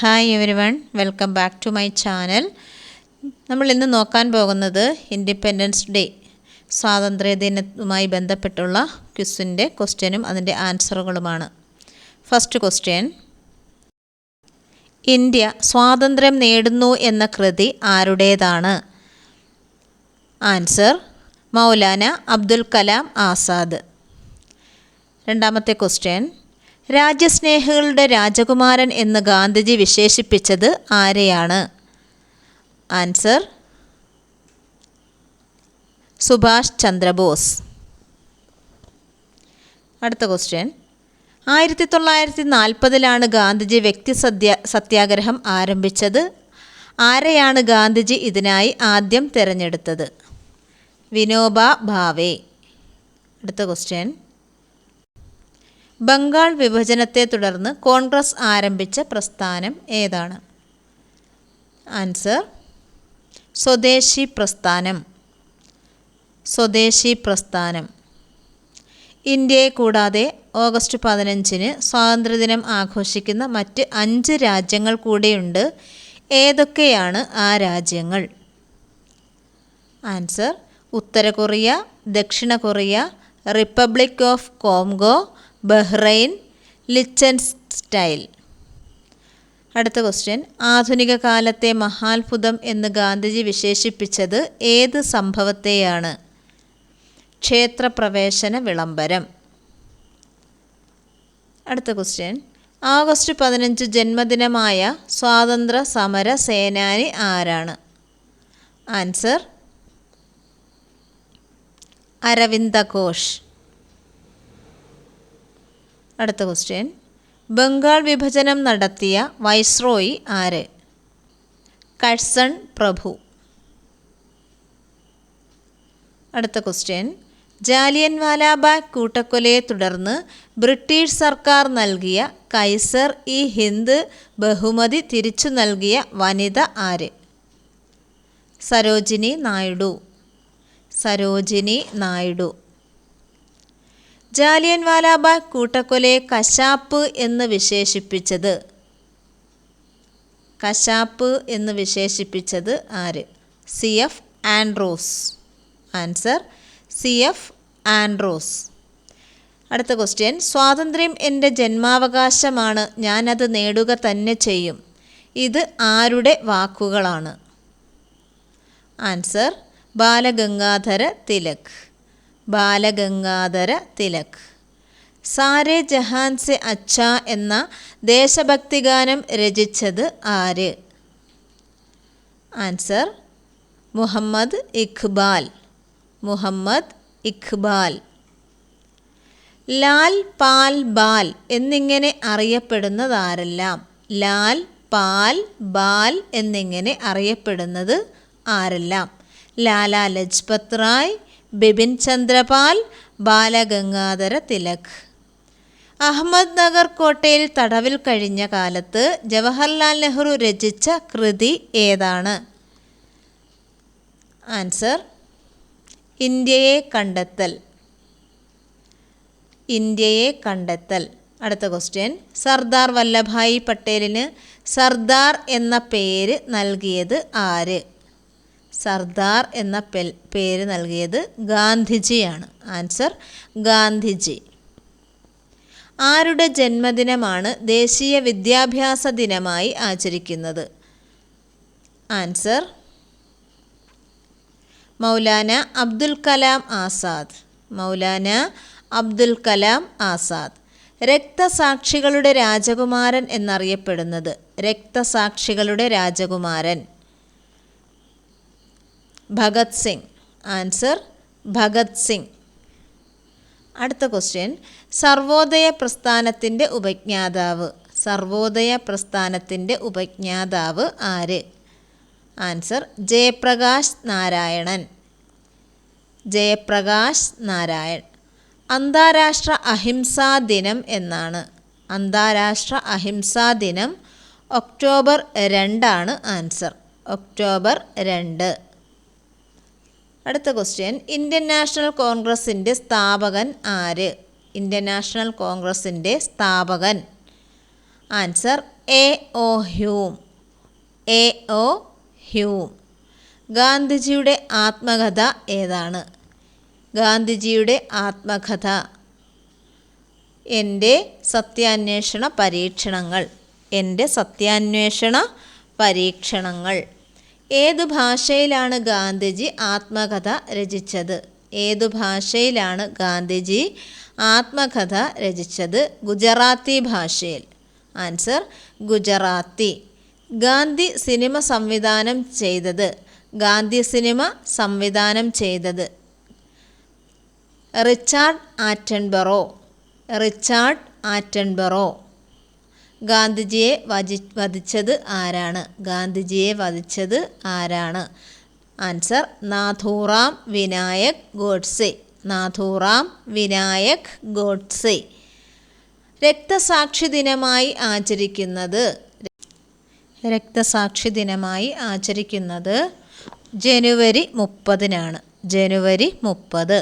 Hi everyone welcome back to my channel നമ്മൾ ഇന്ന് നോക്കാൻ പോകുന്നത് ഇൻഡിപെൻഡൻസ് ഡേ സ്വാതന്ത്ര്യ ദിനവുമായി ബന്ധപ്പെട്ടുള്ള ക്വിസിന്റെ ക്വസ്റ്റ്യനും അതിന്റെ ആൻസറുകളുമാണ്. ഫസ്റ്റ് ക്വസ്റ്റ്യൻ ഇന്ത്യ സ്വാതന്ത്ര്യം നേടുന്നു എന്ന കൃതി ആരുടേതാണ്? ആൻസർ മൗലാന അബ്ദുൽ കലാം ആസാദ്. രണ്ടാമത്തെ ക്വസ്റ്റ്യൻ രാജ്യസ്നേഹികളുടെ രാജകുമാരൻ എന്ന് ഗാന്ധിജി വിശേഷിപ്പിച്ചത് ആരെയാണ്? ആൻസർ സുഭാഷ് ചന്ദ്രബോസ്. അടുത്ത ക്വസ്റ്റ്യൻ. ആയിരത്തി തൊള്ളായിരത്തി നാൽപ്പതിലാണ് ഗാന്ധിജി വ്യക്തി സത്യ സത്യാഗ്രഹം ആരംഭിച്ചത്. ആരെയാണ് ഗാന്ധിജി ഇതിനായി ആദ്യം തിരഞ്ഞെടുത്തത്? വിനോബ ഭാവേ. അടുത്ത ക്വസ്റ്റ്യൻ. ബംഗാൾ വിഭജനത്തെ തുടർന്ന് കോൺഗ്രസ് ആരംഭിച്ച പ്രസ്ഥാനം ഏതാണ്? ആൻസർ സ്വദേശി പ്രസ്ഥാനം. സ്വദേശി പ്രസ്ഥാനം. ഇന്ത്യയെ കൂടാതെ ഓഗസ്റ്റ് പതിനഞ്ചിന് സ്വാതന്ത്ര്യദിനം ആഘോഷിക്കുന്ന മറ്റ് അഞ്ച് രാജ്യങ്ങൾ കൂടെയുണ്ട്. ഏതൊക്കെയാണ് ആ രാജ്യങ്ങൾ? ആൻസർ ഉത്തര കൊറിയ ദക്ഷിണ Korea republic of Congo Bahrain Liechtenstein അടുത്ത ക്വസ്റ്റ്യൻ ആധുനിക കാലത്തെ മഹാത്ഭുതം എന്ന് ഗാന്ധിജി വിശേഷിപ്പിച്ചത് ഏത് സംഭവത്തെയാണ്? ക്ഷേത്രപ്രവേശന വിളംബരം. അടുത്ത ക്വസ്റ്റ്യൻ ആഗസ്റ്റ് പതിനഞ്ച് ജന്മദിനമായ സ്വാതന്ത്ര്യ സമര സേനാനി ആരാണ്? ആൻസർ അരവിന്ദ ഘോഷ്. അടുത്ത ക്വസ്റ്റ്യൻ ബംഗാൾ വിഭജനം നടത്തിയ വൈസ്രോയി ആര്? കഴ്സൺ പ്രഭു. അടുത്ത ക്വസ്റ്റ്യൻ ജാലിയൻവാലാബാഗ് കൂട്ടക്കൊലയെ തുടർന്ന് ബ്രിട്ടീഷ് സർക്കാർ നൽകിയ കൈസർ ഇ ഹിന്ദ് ബഹുമതി തിരിച്ചു നൽകിയ വനിത ആര്? സരോജിനി നായിഡു. സരോജിനി നായിഡു. ജാലിയൻ വാലാബാഗ് കൂട്ടക്കൊലയെ കശാപ്പ് എന്ന് വിശേഷിപ്പിച്ചത്. കശാപ്പ് എന്ന് വിശേഷിപ്പിച്ചത് ആര്? C F Andrews. Answer C F Andrews. അടുത്ത ക്വസ്റ്റ്യൻ. സ്വാതന്ത്ര്യം എന്റെ ജന്മാവകാശമാണ് ഞാനത് നേടുക തന്നെ ചെയ്യും. ഇത് ആരുടെ വാക്കുകളാണ്? ആൻസർ ബാലഗംഗാധര തിലക്. ബാലഗംഗാധര തിലക്. സാരെ ജഹാൻ സെ അച്ഛ എന്ന ദേശഭക്തിഗാനം രചിച്ചത് ആര്? ആൻസർ മുഹമ്മദ് ഇഖ്ബാൽ. മുഹമ്മദ് ഇഖ്ബാൽ. ലാൽ പാൽ ബാൽ എന്നിങ്ങനെ അറിയപ്പെടുന്നതാരെല്ലാം? ലാൽ പാൽ ബാൽ എന്നിങ്ങനെ അറിയപ്പെടുന്നത് ആരെല്ലാം? ലാലാ ലജ്പത് റായ് ബിപിൻ ചന്ദ്രപാൽ ബാലഗംഗാധര തിലക്. അഹമ്മദ് നഗർ കോട്ടയിൽ തടവിൽ കഴിഞ്ഞ കാലത്ത് ജവഹർലാൽ നെഹ്റു രചിച്ച കൃതി ഏതാണ്? ആൻസർ ഇന്ത്യയെ കണ്ടെത്തൽ. ഇന്ത്യയെ കണ്ടെത്തൽ. അടുത്ത ക്വസ്റ്റ്യൻ സർദാർ വല്ലഭായി പട്ടേലിന് സർദാർ എന്ന പേര് നൽകിയത് ആര്? സർദാർ എന്ന പേര് നൽകിയത് ഗാന്ധിജിയാണ്. ആൻസർ ഗാന്ധിജി. ആരുടെ ജന്മദിനമാണ് ദേശീയ വിദ്യാഭ്യാസ ദിനമായി ആചരിക്കുന്നത്? ആൻസർ മൗലാന അബ്ദുൽ കലാം ആസാദ്. മൗലാന അബ്ദുൽ കലാം ആസാദ്. രക്തസാക്ഷികളുടെ രാജകുമാരൻ എന്നറിയപ്പെടുന്നത് രക്തസാക്ഷികളുടെ രാജകുമാരൻ. ഭഗത് സിംഗ്. ആൻസർ ഭഗത് സിംഗ്. അടുത്ത ക്വസ്റ്റ്യൻ. സർവോദയ പ്രസ്ഥാനത്തിന്റെ ഉപജ്ഞാതാവ്. സർവോദയ പ്രസ്ഥാനത്തിന്റെ ഉപജ്ഞാതാവ് ആര്? ആൻസർ ജയപ്രകാശ് നാരായണൻ. ജയപ്രകാശ് നാരായൺ. അന്താരാഷ്ട്ര അഹിംസാ ദിനം എന്നാണ്. അന്താരാഷ്ട്ര അഹിംസാ ദിനം ഒക്ടോബർ രണ്ടാണ് ആൻസർ. ഒക്ടോബർ രണ്ട്. അടുത്ത ക്വസ്റ്റ്യൻ ഇന്ത്യൻ നാഷണൽ കോൺഗ്രസിന്റെ സ്ഥാപകൻ ആര്? ഇന്ത്യൻ നാഷണൽ കോൺഗ്രസിന്റെ സ്ഥാപകൻ. Answer A O Hume A O Hume ഗാന്ധിജിയുടെ ആത്മകഥ ഏതാണ്? ഗാന്ധിജിയുടെ ആത്മകഥ. എന്റെ സത്യാന്വേഷണ പരീക്ഷണങ്ങൾ. എന്റെ സത്യാന്വേഷണ പരീക്ഷണങ്ങൾ. ഏതു ഭാഷയിലാണ് ഗാന്ധിജി ആത്മകഥ രചിച്ചത്? ഏതു ഭാഷയിലാണ് ഗാന്ധിജി ആത്മകഥ രചിച്ചത്? ഗുജറാത്തി ഭാഷയിൽ. ആൻസർ ഗുജറാത്തി. ഗാന്ധി സിനിമ സംവിധാനം ചെയ്തത്. ഗാന്ധി സിനിമ സംവിധാനം ചെയ്തത്. Richard Attenborough. Richard Attenborough. ഗാന്ധിജിയെ വധി വധിച്ചത് ആരാണ്? ഗാന്ധിജിയെ വധിച്ചത് ആരാണ്? ആൻസർ നാഥൂറാം വിനായക് ഗോഡ്സെ. നാഥൂറാം വിനായക് ഗോഡ്സെ. രക്തസാക്ഷി ദിനമായി ആചരിക്കുന്നത് രക്തസാക്ഷി ദിനമായി ആചരിക്കുന്നത് ജനുവരി മുപ്പതിനാണ്. ജനുവരി മുപ്പത്.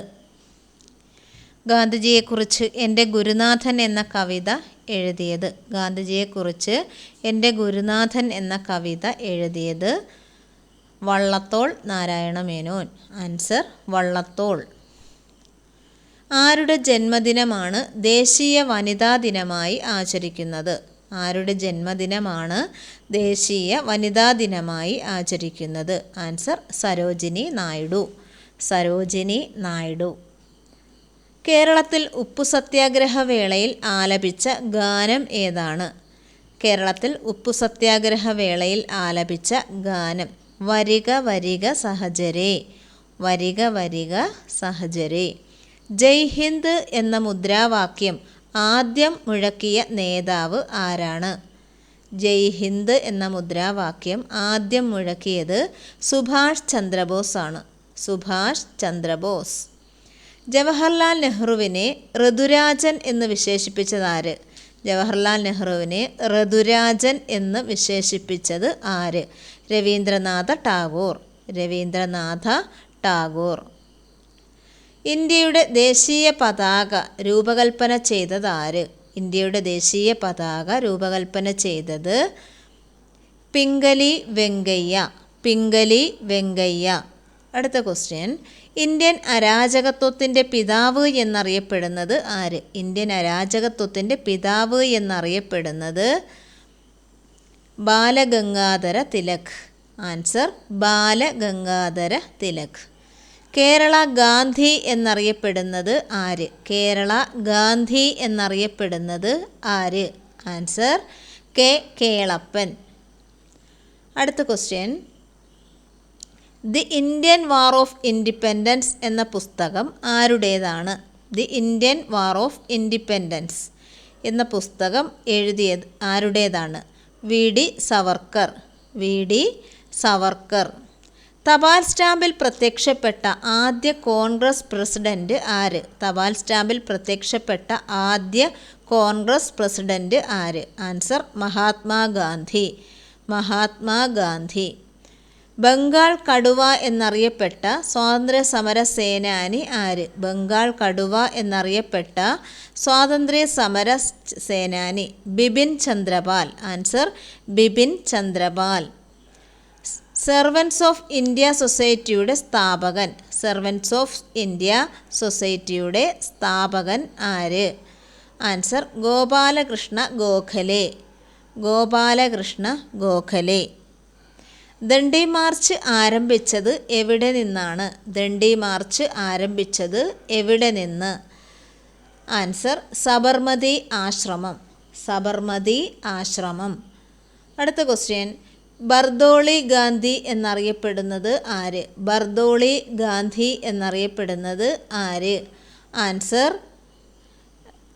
ഗാന്ധിജിയെക്കുറിച്ച് എന്റെ ഗുരുനാഥൻ എന്ന കവിത എഴുതിയത്. ഗാന്ധിജിയെക്കുറിച്ച് എന്റെ ഗുരുനാഥൻ എന്ന കവിത എഴുതിയത് വള്ളത്തോൾ നാരായണ മേനോൻ ആൻസർ വള്ളത്തോൾ. ആരുടെ ജന്മദിനമാണ് ദേശീയ വനിതാ ദിനമായി ആചരിക്കുന്നത്? ആരുടെ ജന്മദിനമാണ് ദേശീയ വനിതാ ദിനമായി ആചരിക്കുന്നത്? ആൻസർ സരോജിനി നായിഡു. സരോജിനി നായിഡു. കേരളത്തിൽ ഉപ്പു സത്യാഗ്രഹ വേളയിൽ ആലപിച്ച ഗാനം ഏതാണ്? കേരളത്തിൽ ഉപ്പു സത്യാഗ്രഹ വേളയിൽ ആലപിച്ച ഗാനം. വരിക വരിക സഹജരേ. വരിക വരിക സഹജരേ. ജയ് ഹിന്ദ് എന്ന മുദ്രാവാക്യം ആദ്യം മുഴക്കിയ നേതാവ് ആരാണ്? ജയ് ഹിന്ദ് എന്ന മുദ്രാവാക്യം ആദ്യം മുഴക്കിയത് സുഭാഷ് ചന്ദ്രബോസ് ആണ് സുഭാഷ് ചന്ദ്രബോസ്. ജവഹർലാൽ നെഹ്റുവിനെ ഋതുരാജൻ എന്ന് വിശേഷിപ്പിച്ചത് ആര് ജവഹർലാൽ നെഹ്റുവിനെ ഋതുരാജൻ എന്ന് വിശേഷിപ്പിച്ചത് ആര്? രവീന്ദ്രനാഥ ടാഗോർ. രവീന്ദ്രനാഥ ടാഗോർ. ഇന്ത്യയുടെ ദേശീയ പതാക രൂപകൽപ്പന ചെയ്തത് ആര്? ഇന്ത്യയുടെ ദേശീയ പതാക രൂപകൽപ്പന ചെയ്തത് പിംഗലി വെങ്കയ്യ. പിംഗലി വെങ്കയ്യ. അടുത്ത ക്വസ്റ്റ്യൻ ഇന്ത്യൻ അരാജകത്വത്തിന്റെ പിതാവ് എന്നറിയപ്പെടുന്നത് ആര്? ഇന്ത്യൻ അരാജകത്വത്തിന്റെ പിതാവ് എന്നറിയപ്പെടുന്നത് ബാലഗംഗാധര തിലക്. ആൻസർ ബാലഗംഗാധര തിലക്. കേരള ഗാന്ധി എന്നറിയപ്പെടുന്നത് ആര്? കേരള ഗാന്ധി എന്നറിയപ്പെടുന്നത് ആര്? Answer K Kelappan. അടുത്ത question. The Indian war of independence എന്ന പുസ്തകം ആരുടേതാണ്? The Indian war of independence എന്ന പുസ്തകം എഴുതിയത് ആരുടേതാണ്? V. D. Savarkar. V. D. Savarkar. തപാൽ സ്റ്റാമ്പിൽ പ്രത്യക്ഷപ്പെട്ട ആദ്യ കോൺഗ്രസ് പ്രസിഡന്റ് ആര്? തപാൽ സ്റ്റാമ്പിൽ പ്രത്യക്ഷപ്പെട്ട ആദ്യ കോൺഗ്രസ് പ്രസിഡന്റ് ആര്? ആൻസർ മഹാത്മാഗാന്ധി. മഹാത്മാഗാന്ധി. ബംഗാൾ കടുവ എന്നറിയപ്പെട്ട സ്വാതന്ത്ര്യ സമര സേനാനി ആര്? ബംഗാൾ കടുവ എന്നറിയപ്പെട്ട സ്വാതന്ത്ര്യ സമര സേനാനി Bipin Chandra Pal. Answer Bipin Chandra Pal. Servants of India സൊസൈറ്റിയുടെ സ്ഥാപകൻ. സെർവൻസ് ഓഫ് ഇന്ത്യ സൊസൈറ്റിയുടെ സ്ഥാപകൻ ആര്? ആൻസർ ഗോപാലകൃഷ്ണ ഗോഖലെ. ഗോപാലകൃഷ്ണ ഗോഖലെ. ദണ്ഡി മാർച്ച് ആരംഭിച്ചത് എവിടെ നിന്നാണ്? ദണ്ഡി മാർച്ച് ആരംഭിച്ചത് എവിടെ നിന്ന്? ആൻസർ സബർമതി ആശ്രമം. സബർമതി ആശ്രമം. അടുത്ത ക്വസ്റ്റ്യൻ ബർദോളി ഗാന്ധി എന്നറിയപ്പെടുന്നത് ആര്? ബർദോളി ഗാന്ധി എന്നറിയപ്പെടുന്നത് ആര്? ആൻസർ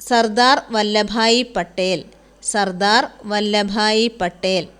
സർദാർ വല്ലഭായി പട്ടേൽ. സർദാർ വല്ലഭായി പട്ടേൽ.